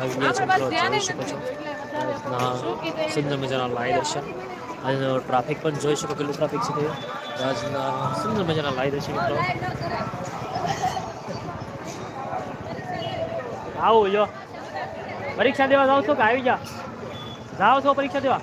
જોઈ શકો છો સુંદર મજાના લાઈ દર્શન. અને ટ્રાફિક પણ જોઈ શકો કેટલું ટ્રાફિક છે તે આજના સુંદર મજાના લાઈ દર્શન આવો જો પરીક્ષા દેવા જાવ છો કે આવી જા જાઓ છો પરીક્ષા દેવા?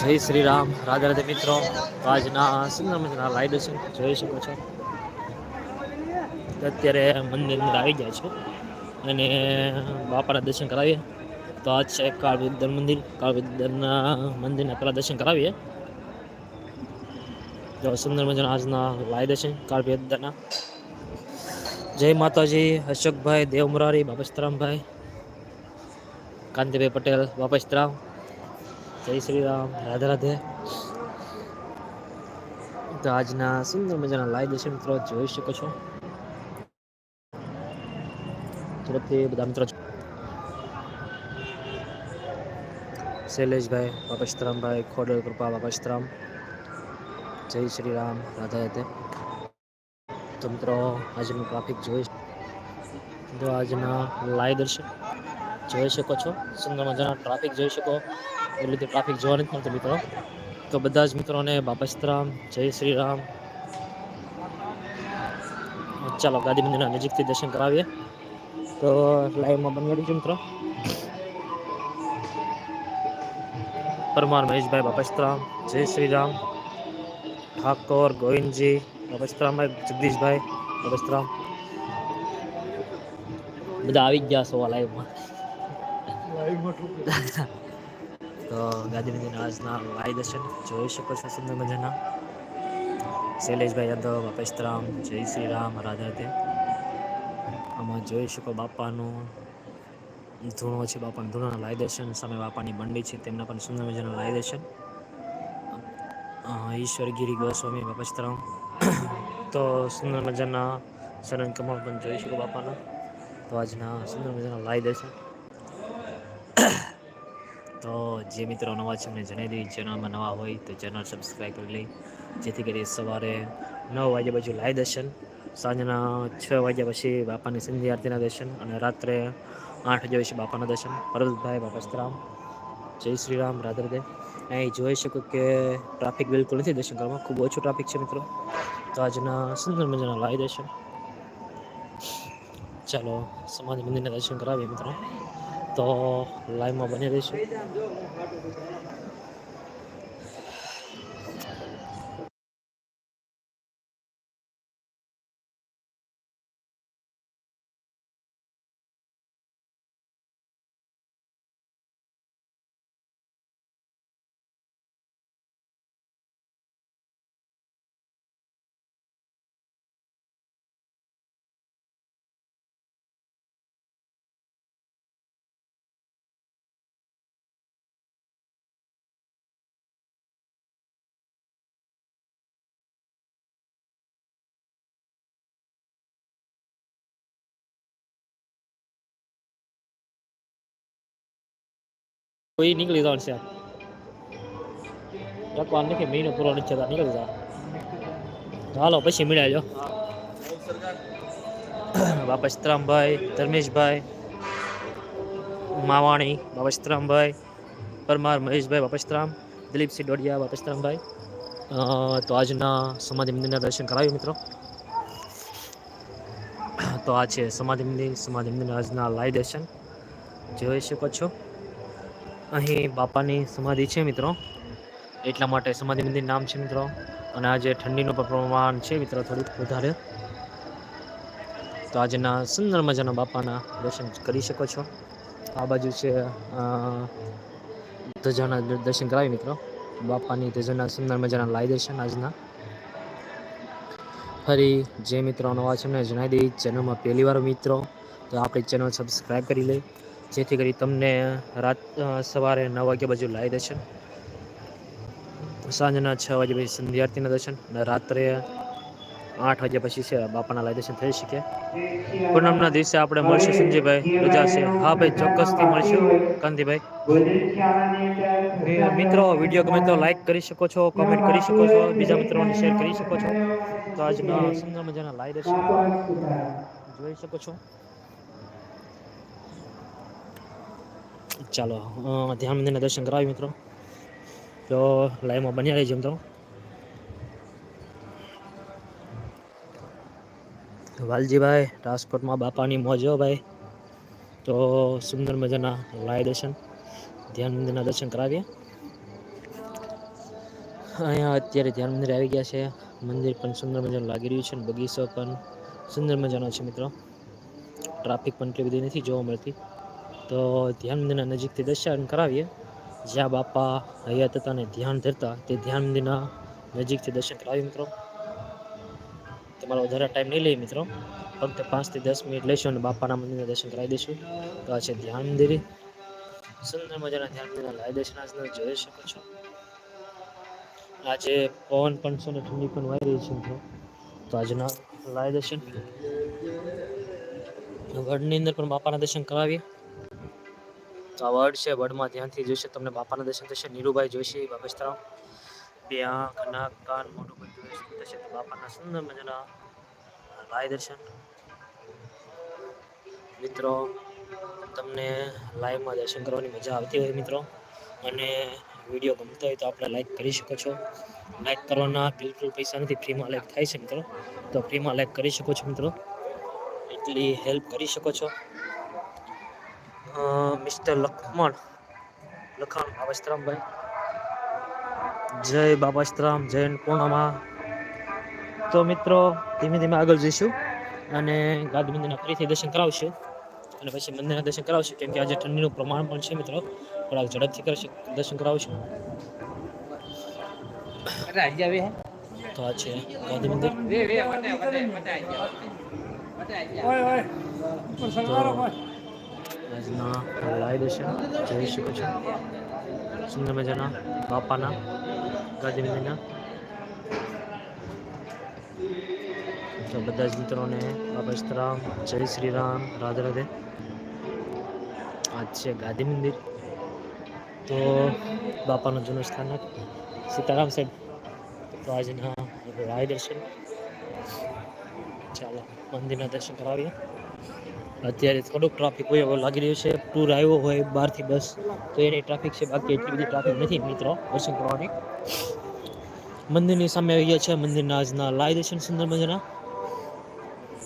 જય શ્રી રામ. રાધે રાધે મિત્રો, આજના સુંદર લાઈ દર્શન જોઈ શકો છો. અત્યારે મંદિર અંદર આવી ગયા છે અને બાપાના દર્શન કરાવીએ. તો આજ છે કાળવિદ્દર મંદિર. કાળવિદ્દરના મંદિરના પહેલાં દર્શન કરાવીએ. તો સુંદર મજાના આજના લાઈ દર્શન કાળવિદ્દરના જય માતાજી, અશોકભાઈ દેવ મુરારી બાપસ્તરામભાઈ કાંતિભાઈ પટેલ બાપસ્તરામ જય શ્રી રામ, રાધે રાધે. તો આજના સુંદર મજાના લાઈવ દર્શન મિત્રો જોઈ શકો છો. તરફથી બધા મિત્રો શૈલેષભાઈ બાપસ્તરામભાઈ ખોડલ, કૃપા બાપસ્તરામ જય શ્રી રામ, રાધા રાધે. તો મિત્રો આજનું ટ્રાફિક જોઈ તો આજના લાઈવ દર્શન જોઈ શકો છો. સુંદર મજાના ટ્રાફિક જોઈ શકો. એ રીતે ટ્રાફિક જોવા નથી મળતું મિત્રો. તો બધા જ મિત્રોને બાપસ્તરામ જય શ્રી રામ. ચાલો ગાંધી મંદિરના નજીકથી દર્શન કરાવીએ. તો લાઈવમાં બની રહીશું મિત્રો. પરમાર મહેશભાઈ બાપસ્તરામ જય શ્રી રામ. ઠાકોર, ગોવિંદજી બાપસ્તરામભાઈ જગદીશભાઈ બાપસ્તરામ બધા આવી જ ગયા છો લાઈવમાં. તો ગાંધી આજના લાઈ દર્શન જોઈ શકો છો સુંદર મજાના. શૈલેષભાઈ યાદવ બાપસ્તરામ જય શ્રી રામ, રાધે આમાં જોઈ શકો બાપાનું ધૂણો છે, બાપાના ધૂણાના લાઈ દર્શન, સામે બાપાની મંડી છે, તેમના પણ સુંદર મજાના લાઈ દર્શન. ઈશ્વરગીરી ગોસ્વામી બાપસ્તરામ તો સુંદર મજાના શરણ કમળ પણ જોઈ શકો બાપાના. તો આજના સુંદર મજાના લાઈ દર્શન. તો જે મિત્રો નવા છે, એમને જણાવી દઈએ. ચેનલમાં નવા હોય તો ચેનલ સબસ્ક્રાઈબ કરી લઈ. જેથી કરી સવારે નવ વાગ્યા પછી લાય દર્શન, સાંજના છ વાગ્યા પછી બાપાની સંધ્યા આરતીના દર્શન અને રાત્રે આઠ વાગ્યા પછી બાપાના દર્શન. પરબતભાઈ બાપસ્તરામ જય શ્રી રામ રાધે રાધે. અહીં જોઈ શકો કે ટ્રાફિક બિલકુલ નથી દર્શન કરવામાં. ખૂબ ઓછું ટ્રાફિક છે મિત્રો. તો આજના સુંદર મજાના લાય દર્શન. ચાલો સમાધિ મંદિરના દર્શન કરાવીએ મિત્રો. તો લાઈવમાં બની રહીશું. કોઈ નીકળી જવાનું છે રકવા નથી મહિનો પૂરો નથી થતા નીકળી જાય હાલો પછી મળ્યા બાપા બાપસ્તરામભાઈ ધર્મેશભાઈ માવાણી બાપસ્તરામભાઈ પરમાર મહેશભાઈ બાપશ્રામ દિલીપસિંહ ડોડિયા બાપશ્રામભાઈ તો આજના સમાધિ મંદિરના દર્શન કરાવ્યું મિત્રો તો આ છે સમાધિ મંદિર સમાધિ મંદિરના આજના લાઈવ દર્શન જોઈ શકો છો અહીં બાપાની સમાધિ છે મિત્રો. એટલા માટે સમાધિ મંદિર નામ છે મિત્રો. અને આજે ઠંડીનું પણ પ્રમાણ છે મિત્રો થોડુંક વધારે. તો આજના સુંદર મજાના બાપાના દર્શન કરી શકો છો. આ બાજુ છે ધજાના દર્શન કરાવી મિત્રો. બાપાની ધજાના સુંદર મજાના લાઈ દર્શન આજના. ફરી જે મિત્રો નવા છે એમને જણાવી દઈ ચેનલમાં પહેલી વાર મિત્રો, તો આપણી ચેનલ સબસ્ક્રાઈબ કરી લે. જેથી કરી તમને રાત સવારે નવ વાગ્યા બાજુ લાઈ દર્શન. સાંજના છ વાગ્યા પછી સંધ્યાર્તીના દર્શન અને રાત્રે આઠ વાગ્યા પછી છે બાપાના લાઈ દર્શન થઈ શકે. પૂનમના દિવસે આપણે મળશું સંજયભાઈ, રજા છે. હા ભાઈ, ચોક્કસથી મળશું. કાંતિભાઈ. મિત્રો, વીડિયો ગમે તો લાઈક કરી શકો છો કમેન્ટ કરી શકો છો, બીજા મિત્રોને શેર કરી શકો છો. તો આજના સુંદર મજાના લાઈ દર્શન. જોઈ શકો છો. ચાલો ધ્યાન મંદિરના દર્શન કરાવી મિત્રો. તો લાઈવમાં બન્યા રહીજો મિત્રો. વાલજીભાઈ, રાજકોટમાં બાપાની મોજો ભાઈ. તો, સુંદર મજાના લાય દર્શન. ધ્યાન મંદિરના દર્શન કરાવીએ. અહીંયા અત્યારે ધ્યાન મંદિર આવી ગયા છે. મંદિર પણ સુંદર મજાનું લાગી રહ્યું છે બગીચો પણ સુંદર મજાનો છે મિત્રો. ટ્રાફિક પણ એટલી બધી નથી જોવા મળતી. તો ધ્યાન મંદિરના નજીકથી દર્શન કરાવીએ. જ્યાં બાપા હયાત હતા અને ધ્યાન ધરતા તે ધ્યાન મંદિરના નજીકથી દર્શન કરાવીએ મિત્રો. તમારો વધારે ટાઈમ નહીં લઈએ મિત્રો. ફક્ત પાંચથી દસ મિનિટ લઈશું અને બાપાના મંદિરના દર્શન કરાવી દઈશું. તો આ છે ધ્યાન મંદિર. સુંદર મજાના ધ્યાન મંદિરના લાય દર્શન જોઈ શકો છો. આજે પવન પણ છે ને ઠંડી પણ વાઈ રહી છે મિત્રો. તો આજના લાય દર્શન. વડની અંદર પણ બાપાના દર્શન કરાવીએ. તો આ વડ છે વડમાં ધ્યાનથી જોઈશે તમને બાપાના દર્શન થશે, નીરુભાઈ જોઈશે બાબસ્તરામ બે આંખ નાક મોઢું બધું જોઈ થશે. તો બાપાના સુંદર મજાના ભાઈ દર્શન. મિત્રો, તમને લાઈવમાં દર્શન કરવાની મજા આવતી હોય મિત્રો, અને વીડિયો ગમતો હોય તો આપણે લાઈક કરી શકો છો. લાઈક કરવાના બિલકુલ પૈસા નથી, ફ્રીમાં લાઈક થાય છે મિત્રો. તો ફ્રીમાં લાઈક કરી શકો છો મિત્રો. એટલી હેલ્પ કરી શકો છો. મિસ્ટર લક્ષ્મણ લખાણ બાબાશ્રામભાઈ. જય બાબાશ્રામ જય પૂર્ણમાં. તો મિત્રો ધીમે ધીમે આગળ જઈશું અને ગાદી મંદિરના ફરીથી દર્શન કરાવશું. અને પછી મંદિરના દર્શન કરાવશું કેમ કે આજે ઠંડીનું પ્રમાણ પણ છે મિત્રો. થોડાક ઝડપથી કરશે દર્શન કરાવશું. તો આ છે ગાંધી મંદિર. તો આજના લાય દર્શન જોઈ શકો છો સુંદર મજાના બાપાના ગાંધી મંદિરના તો બધા જ મિત્રોને બાબા સીતારામ જય શ્રી રામ રાધે રાધે આજ છે ગાંધી મંદિર તો બાપાનું જૂનું સ્થાનક સીતારામ સાહેબ તો આજના રાય દર્શન ચાલો મંદિરના દર્શન કરાવીએ અત્યારે થોડુંક ટ્રાફિક હોય એવો લાગી રહ્યો છે. ટૂર આવ્યો હોય બહારથી બસ તો એની ટ્રાફિક છે બાકી એટલી બધી ટ્રાફિક નથી મિત્રો, દર્શન કરવાની. મંદિરની સામે આવી ગયા છે મંદિરના આજના લાય દર્શન સુંદર મજાના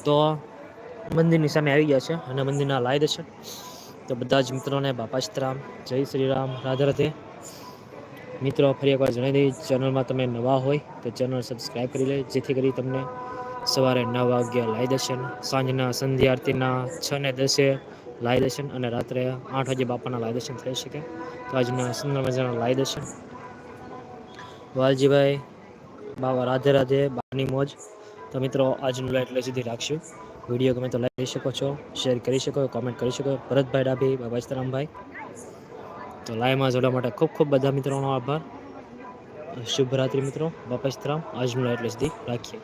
તો મંદિરની સામે આવી ગયા છે અને મંદિરના લાઈ દર્શન. તો બધા જ મિત્રોને બાપાશ્રામ જય શ્રી રામ, રાધે મિત્રો, ફરી એકવાર જણાવી દઈ ચેનલમાં તમે નવા હોય તો ચેનલ સબસ્ક્રાઈબ કરી લે, જેથી કરી તમને સવારે નવ વાગ્યા લાય દર્શન, સાંજના સંધ્યા આરતીના છ ને દસે લાય દર્શન અને રાત્રે આઠ વાગે બાપાના લાય દર્શન થઈ શકે. તો આજના સુંદર મજાના લાય દર્શન. વાલજીભાઈ બાબા રાધે રાધે, બાની મોજ. તો મિત્રો, આજનું લાઈટ લઈ સુધી રાખશું. વીડિયો ગમે તો લાઈક શકો છો, શેર કરી શકો કોમેન્ટ કરી શકો ભરતભાઈ ડાભી, બાબા સીતારામભાઈ. તો લાઈવમાં જોડવા માટે ખૂબ ખૂબ બધા મિત્રોનો આભાર. શુભ રાત્રિ મિત્રો, બાપા સીતારામ. આજનું લાઈટ લઈ સુધી રાખીએ.